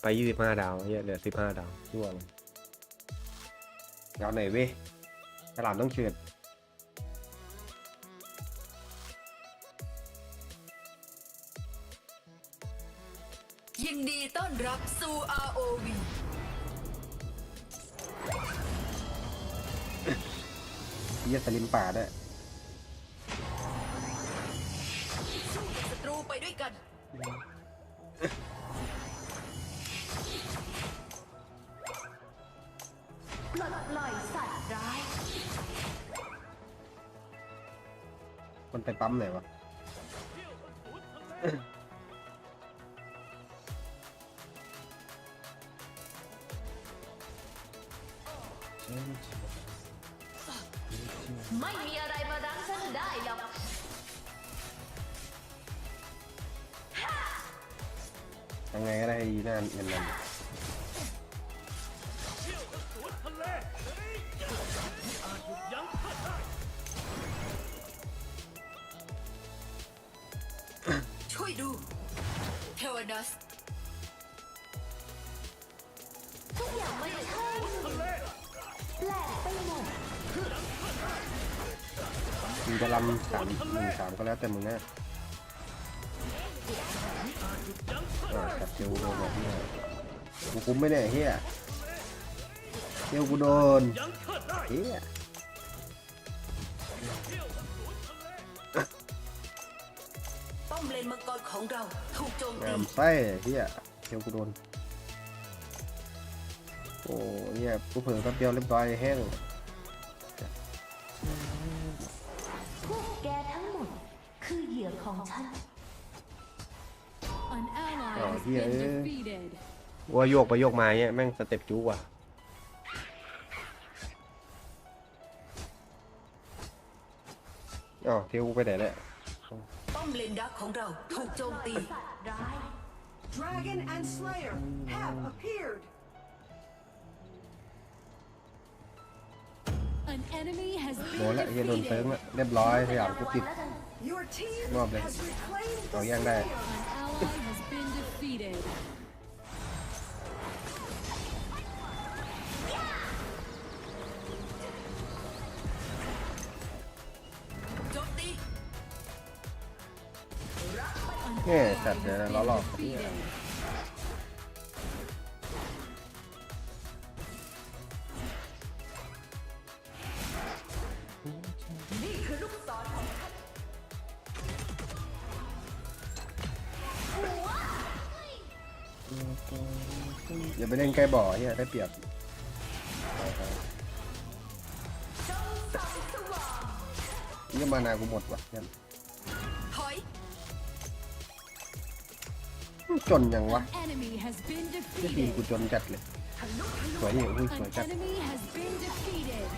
ไปยี่สิบห้าดาวเฮียเหลือสิบห้าดาวช่วงดาวไหนเว้ยฉลามต้องเฉิดยินดีต้อนรับสู่ ROV เฮียสลิมป่าด้วย ปลดปล่อยสัตว์ร้าย มันไปปั๊มไหนวะ ไม่มีอะไรมารั้งฉันได้หรอกยังไงก็ได้ให้ดีหน้าเงินมัน ช่วยดู เทวนัสทุกอย่างไม่ใช่แปลกไปหมดมึงจะลำสามหนึ่งสามก็แล้วแต่มึงนะอ่าจับเจลโดนแบบนี้กูคุ้มไม่แน่เฮียเจลกูโดนเฮีย ของเราถูกโจมตีงามไส้เฮียเจลกูโดน โอ้เฮียกูเผลอแป๊บเดียวเรียบร้อยแห้งพวกแกทั้งหมด คือเหยื่อของฉัน An ally Oh, has yeah, been yeah. defeated. ว่าโยกไปโยกมาเนี่ยแม่งสเต็ปจู๊ว่ะอ๋อเทวกูไปไหนเนี่ย ป้อมเลนดักของเรา ถูกโจมตี สัตว์ร้าย Dragon and Slayer have appeared. An enemy has โดน been ละเฮียโดนเซิร์ง defeated. ละเรียบร้อยสยามกูติด Your team Come on, Blake. has reclaimed Oh, the yeah, that. Slayer. An ally has been defeated. An แง่ ally จัดเดี๋ยว has ล้อ been หลอก defeated. อย่าไปเล่นใกล้บ่อเฮียได้เปรียบนี่มานากูหมดว่ะเนี่ย จนยังวะ An enemy has been ที่ทีม defeated. กูจนจัดเลย สวยนี่อุ้ยสวย An จัด enemy has been defeated.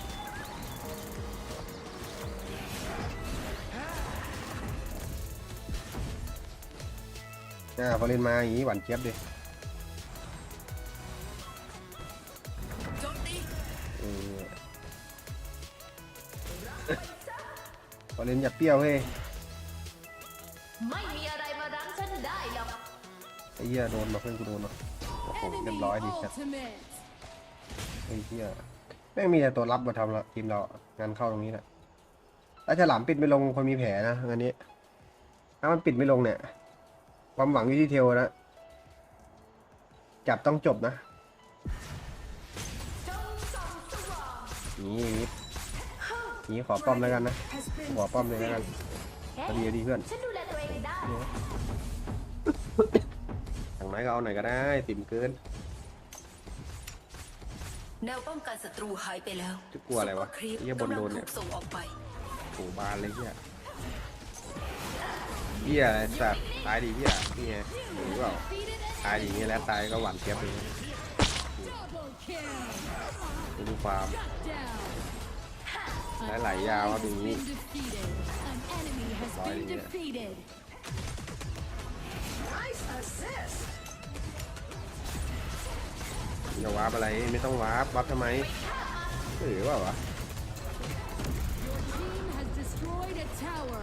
อ่าพอเล่นมาอย่างนี้หวานเจี๊ยบดิโจมตีเออพอเล่นอย่าเปรี้ยวเฮ้ยไม่มีอะไร เหี้ยโดนมาเพื่อนกูโดนมาโอ้โหเรีย Enemy บร้อยดีจัด ultimate. ไอ้เหี้ยแม่งมีแต่ตัวรับมาทำละทีมเราอะงานเข้าตรงนี้แหละถ้าฉลามปิดไม่ลงคนมีแผลนะงานนี้ ถ้ามันปิดไม่ลงเนี่ย ความหวังอยู่ที่เทลนะ จับต้องจบนะจงส่องสว่างนี่นี่ขอป้อมแล้วกันนะ Has been ขอป้อมเลยแล้วกันเฮ้พอดีพอดีเพื่อนฉันดูแลตัวเองได้อย่างน้อยก็เอาหน่อยก็ได้ติ่มเกิน แนวป้องกันศัตรูหายไปแล้วจะกลัวอะไรวะซุปเปครีปไอ้เหี้ยบนโดนเนี่ย กำลังถูกส่งออกไป โหบานเลยเฮียเฮียอะไรสัตว์ตายดิเฮียนี่ไงหรือเปล่าตายดิอย่างงี้แล้วตายก็หวานเทียบเลย Double kill. ดูความ Down. ไหลๆยาวครับอย่างนี้ Been defeated. An enemy has Nói been đi ạ. defeated. Nice assist. อย่าวาร์ปอะไรไม่ต้องวาร์ปวาร์ปทำไมหรือเปล่าวะ Your team has destroyed a tower.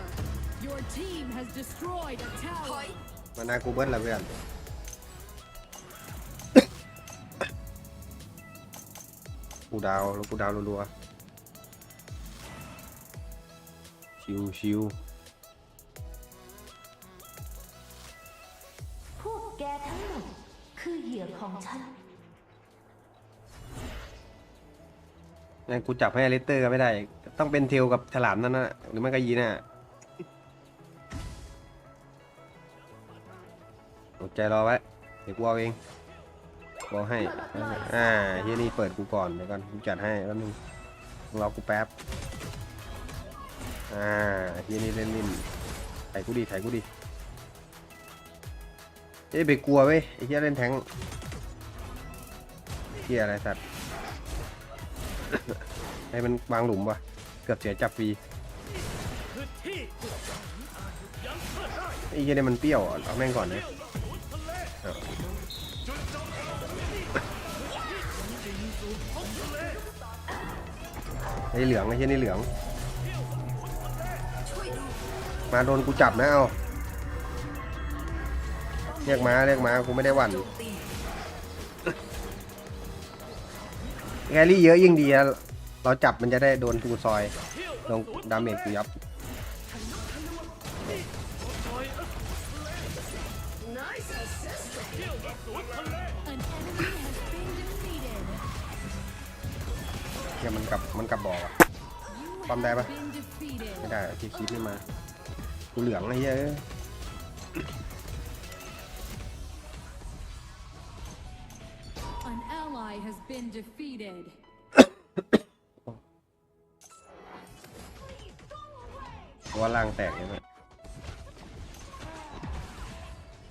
Your team has destroyed a tower. มานากูเบิ้ลละเพื่อนกูดาวแล้วกูดาวรัวๆชิวชิวพวกแกทั้งหมดคือเหยื่อของฉัน งั้นกูจับให้อลิสเตอร์ก็ไม่ได้ ต้องเป็นเทลกับฉลามนั่นนะหรือไม่ก็ยีน่ะอดใจรอไว้ เดี๋ยวกูเอาเองกูเอาให้ อ่าเฮียนี่เปิดกูก่อนเดี๋ยวก่อนกูจัดให้แล้วนึงรอกูแป๊บ อ่าเฮียนี่เล่นลิ้นไถกูดีไถกูดีเอ้ยไปกลัวเว้ยไอ้เฮียเล่นแทงเฮียอะไรสัตว์ ให้มันวางหลุมวะเกือบเสียจับฟรีไอ้เหี้ยเนี่ยมันเปรี้ยวอะเอาแม่งก่อนนะไอ้เหลืองไอ้เหี้ยนี่เหลือง มาโดนกูจับนะเอาเรียกมาเรียกมากูไม่ได้หวั่น แครี่เยอะยิ่งดีอะเราจับมันจะได้โดนกูซอยลงดาเมจกูยับเนี่ยมันกลับมันกลับบอกอะ You Bom đai have ba. been defeated. ไม่ได้ที่คลิปไม่มา กูเหลืองไอ้เหี้ย been defeated. เพราะว่าล่างแตกเลยนะ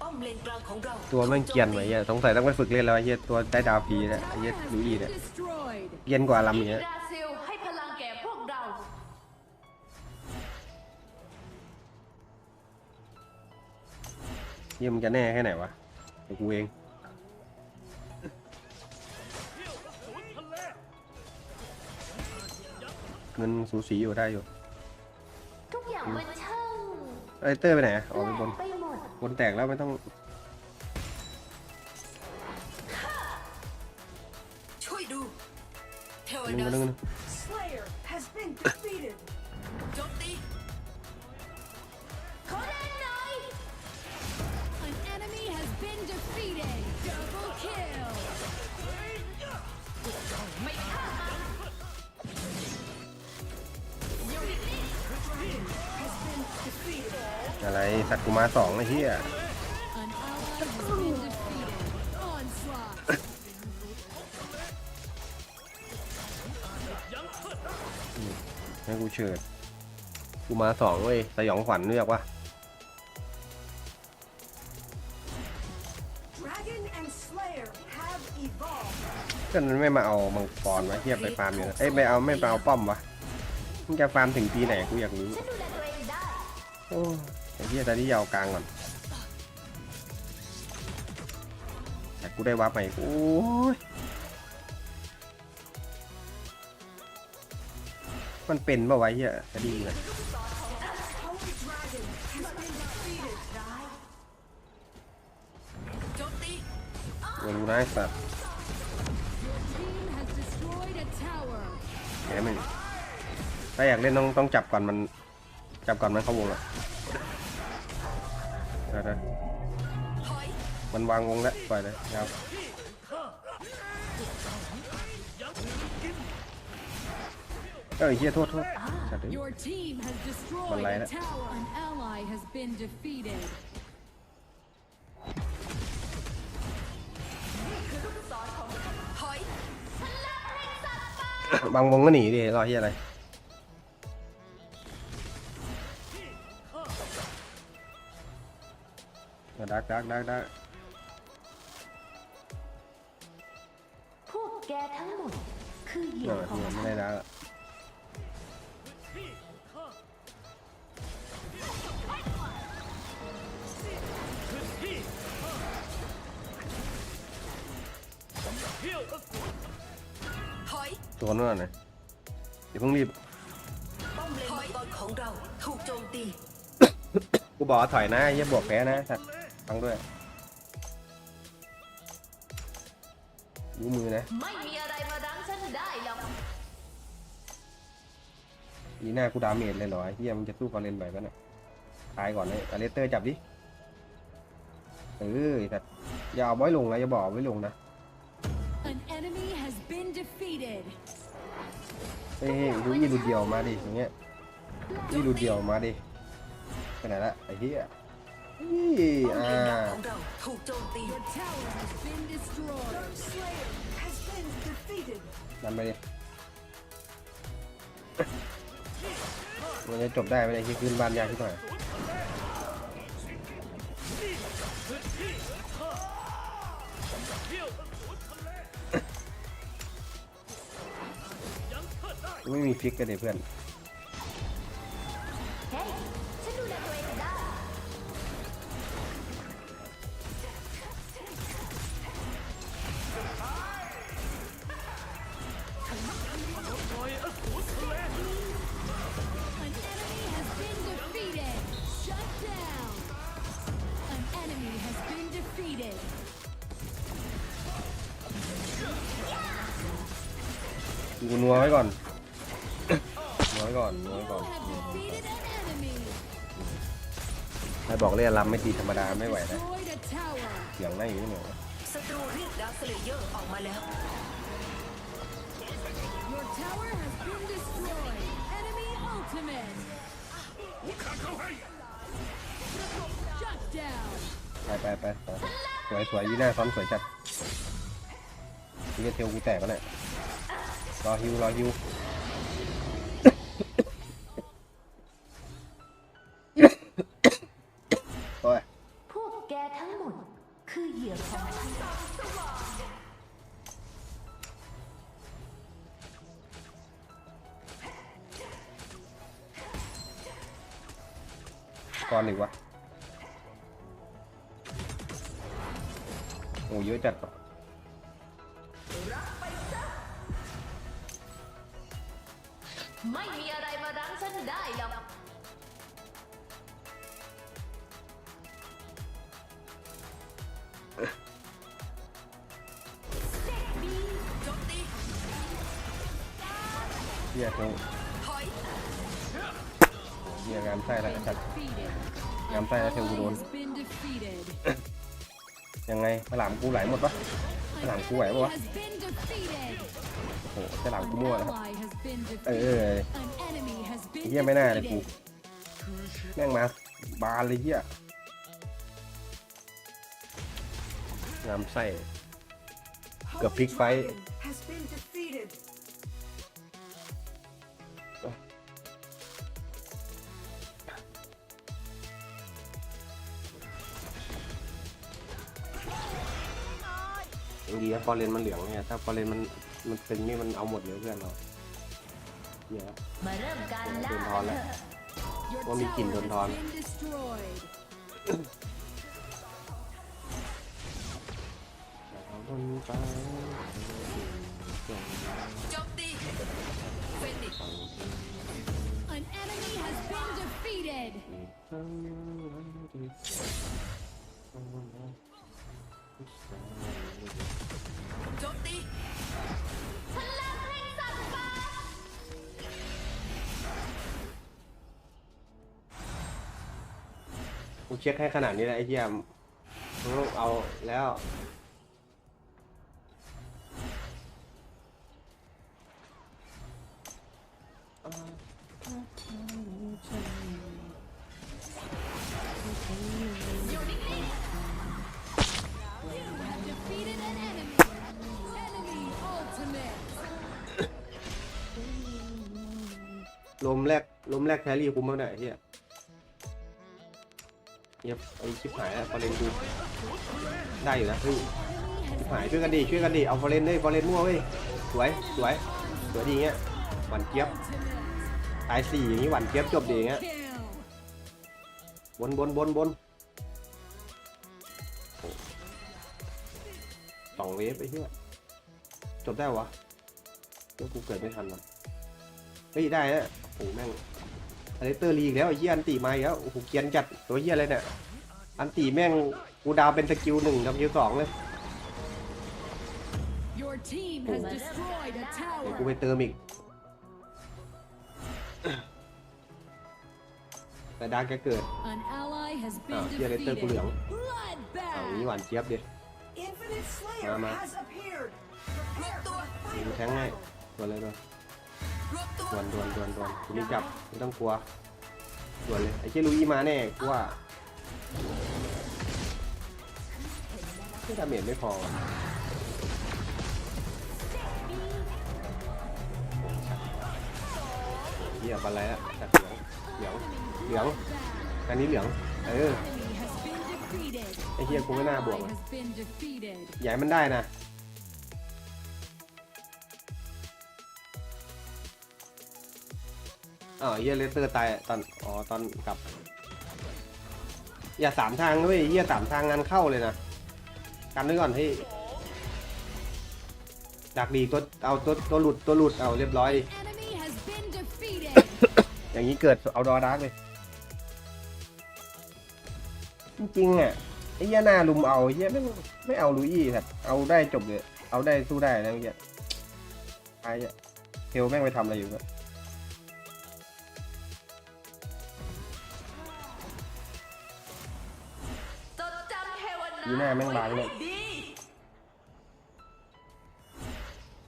ป้อมเลนกลางของเราตัวแม่งเกรียนไว้เหี้ยสงสัยต้องไปฝึกเล่นแล้วไอ้เหี้ยตัวได้ดาวฟรี Your แล้วไอ้เหี้ย tower has ลูอี้ been เนี่ย destroyed. เกรียนกว่าลำเนี้ยบราซิลให้พลังแก่พวกเราเหี้ยมึงจะแน่แค่ไหนวะเดี๋ยวกูเอง เงินสูสีอยู่ได้อยู่ทุกอย่างมันช่างไอ้เตอร์ไปไหนอะออกไปบน ไปหมดบนแตกแล้วไม่ต้องช่วยดูเทวนึงดัสนึง อะไรสัตว์กูมาสองไอ้เหี้ย An ally has been defeated. Onslaught. ให้กูเฉิดกูมาสองเว้ยสยองขวัญเลือกว่า Dragon and Slayer have evolved. ก็มันไม่มาเอามังกรวะเทียบไปฟาร์มอยู่นะเอ้ยไม่เอาไม่ไปเอาป้อมวะมึงจะฟาร์มถึงปีไหนกูอยากรู้ฉันดูแลตัวเองได้โอ้ไอ้ เหี้ยตอนนี้ยาวกลางก่อนแต่กูได้วาร์ปใหม่โอ้ยมันเป็นปะวะเหี้ยจะดีเลยไม่รู้นะสัตว์แหมมึงถ้าอยากเล่นต้องต้องจับก่อนมัน จับก่อนมันเข้าวงอะ เดี๋ยวถอยๆมันวางวงแล้วปล่อยเลยยาวเออเฮียโทษโทษสัตว์เอ้ย Your team has destroyed Mình lấy a đấy. tower. An ally has been defeated. ถอยพลังแห่งบางวงก็หนีดิรอที่อะไร ดักดักดักดักพวกแกทั้งหมด คือเหยื่เอออของเนี่ยไม่ฉันได้ดักอะถอยสวนนู่นน่ะหน่อยอย่าเพิ่งรีบป้อมเลนมังกรของเราถูกโจมตี กูบอกว่าถอยนะอย่าบวกแพ้นะสัตว์ ฟังด้วยรู้มือนะ ไม่มีอะไรมารั้งฉันได้หรอกยีหน้ากูดาเมจเลยเหรอไอ้เฮียมึงจะสู้กอเลนไหวปะเนี่ยตายก่อนเลยอเลสเตอร์จับดิเออแต่อย่าเอาไว้ลงนะอย่าบอกเอาไว้ลงนะ An enemy has been defeated. เฮ้ยดูอีดูเดียวมาดิอย่างเงี้ยอีดูเดียวมาดิไปไหนละไอ้เหี้ยอีป้อมอ่าเล นดักของเราถูกโจมตี Your tower has been destroyed. Slayer has been defeated. ดันไปดิมันจะจบได้ไหมเนี่ยที่ขึ้นบ้านยากที่หน่อยไม่มีฟิกกันเลยเพื่อน ใครบอกเล่นลำไม่ตีธรรมดาไม่ไหวนะ Destroyed a tower. เสียงได้อยู่นี่เนี่ยศัตรูเรียกดาวสเลเยอร์ออกมาแล้ว Your tower has been destroyed. Enemy ultimate. Shut down. ไปไปไปไปสวยสวยยีหน้าซ้อมสวยจัดนี่เทลกูแตกแล้วเนี่ยรอฮิวรอฮิว ก่อนอีกวะโอ้เยอะจัดปะไม่มีอะไรมารั้งฉันได้หรอก ดี๋ยวงามไส้ละวกันงามไส้แล้วเทลกูโดน ยังไงฉลามกูไหลหมดปะฉลามกูไหวปะโอ้โหฉลามกูมั่วนะครับเออเฮียไม่น่าเลยกูแม่งมาบานเลยเฮียงามไส้เกือบพลิกไฟ ยังดีนะฟอร์เรนมันเหลืองเนี่ยถ้าฟอร์เรนมันมันตึงนี่มันเอาหมดเลยเพื่อนเราเฮียมาเริ่มการล่าโดนทอนแล้ว Your Con bị tower kìm đồn has thòn. been destroyed. โจมตีเฟนิกซ์ An enemy has been defeated. โจมตีกูเช็คให้ขนาดนี้แล้วไอ้เหี้ยมึงเอาแล้ว มแรกแครี่คุ้มมากเนี่ยไอ้เฮียเงียบไอชิบหายแล้วฟอเรนกูได้อยู่นะเฮ้ยชิบหายช่วยกันดิช่วยกันดิเอาฟอเรนเลยฟอเรนมั่วเว้ยสวยสวยสวยดีเงี้ยหวานเจี๊ยบตายสี่อย่างงี้หวานเจี๊ยบจบดีเงี้ยบนบนบนบนสองเวฟไอ้เหี้ยจบได้วะเดี๋ยวกูเกิดไม่ทันวะเฮ้ยได้นะโอ้แม่ง อเลสเตอร์ลีอีกแล้วไอ้เหี้ยอันตีมาอีกแล้วโอ้โหเกรียนจัดตัวเหี้ยอะไรเนี่ยอันตีแม่งกูดาวเป็นสกิลหนึ่งกับสกิลสองเลย Your team has destroyed a เดี๋ยว tower. กูไปเติมอีก แต่ดาร์กแกเกิด An ally has อ้าว been เหี้ยอเลสเตอร์กูเหลือง defeated. อ้าวอย่างนี้ห Bloodbath. วานเจี๊ยบดิ Infinite Slayer Mama. has appeared. รวบตัวยิงแทงให้ตัวเลยตัวรวบตัว ดวนดวนดวนดวนคุณนี่จับไม่ต้องกลัวดวนเลยไอ้เจ้ลุยมาแน่กูว่าไม่ดาเมจไม่พอเหี้ยบันไรละจากเหลืองเหลืองเหลืองอันนี้เหลืองเออไอ้เหี้ยกูไม่น่าบวก Ally ว่ะ has been defeated. อย่าให้มันได้นะ อ้าวเฮียเลสเตอร์ตายตอนอ๋อตอนกลับ อย่าสามทางด้วยเฮียสามทางงานเข้าเลยนะกันไว้ก่อนที่ดักดีตัวเอาตัวตัวหลุดตัวหลุดเอาเรียบร้อยดิ Enemy has been defeated. อย่างนี้เกิดเอาดอดักเลย จริงๆอะไอ้เหี้ยหน้าลุมเอาไอ้เหี้ยไม่ไม่เอาลุยอี้ครับเอาได้จบเลย เอาได้สู้ได้นะเมื่อกี้ไอ้เหี้ยเทลแม่งไปทำอะไรอยู่ก็จ ยีหน้าแม่งบางเลยดี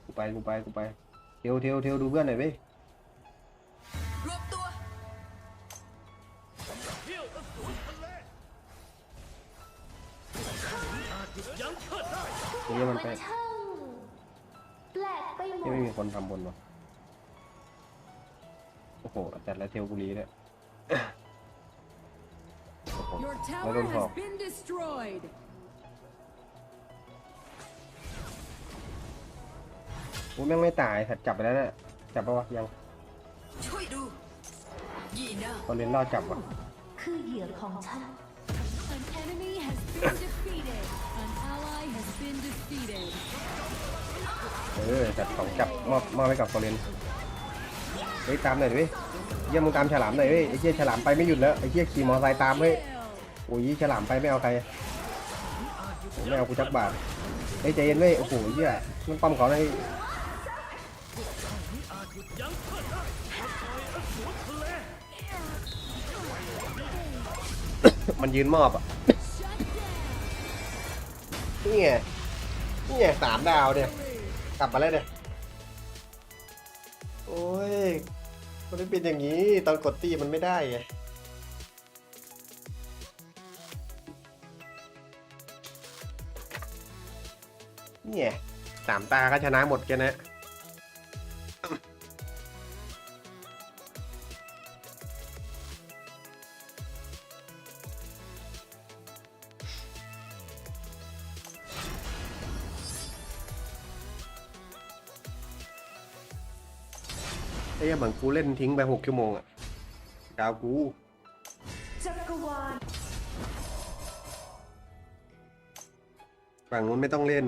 กูไปกูไปกูไปเทลเทลเทลดูเพื่อนหน่อยเว้ยรวบตัวเฮียมันไปมันช่างแปลกไปหมเฮียดไม่มีคนทำบนวะโอ้โหจัดแล้วเทลกูรีเลยโอ้โห Your แล้วโด tower นหอก has been destroyed. กูแม่งไม่ตายสัตว์จับไปแล้วน่ะจับปะวะยังช่วยดูยีน่าตอนเล่นรอดจับวะคือเหยื่อของฉัน An enemy has been defeated. An ally has been defeated. เออจัดสองจับมอบมอบให้กับฟอเรนเฮ้ยตามหน่อยดิเว้ยเยี่ยมมึงตามฉลามหน่อยเว้ยไอ้เหี้ยฉลามไปไม่หยุดแล้วไอ้เหี้ยขี่มอไซค์ตามเว้ย Kill. โอ้ยฉลามไปไม่เอาใครไม่เอากูจักบาทเฮ้ใจเย็นเว้ยโอ้โหเหี้ยมันปั้มเขาในมันยืนมอบอะ นี่ไง นี่ไงสามดาวเนี่ย กลับมาแล้วเนี่ย โอ้ย มันไม่เป็นอย่างนี้ ตอนกดตีมันไม่ได้ไง นี่ไงสามตาก็ชนะหมดแกันนะไอ้ยเหมือนกูเล่นทิ้งไปหกชั่วโมงอะดาวกูฝั่งนู้นไม่ต้องเล่น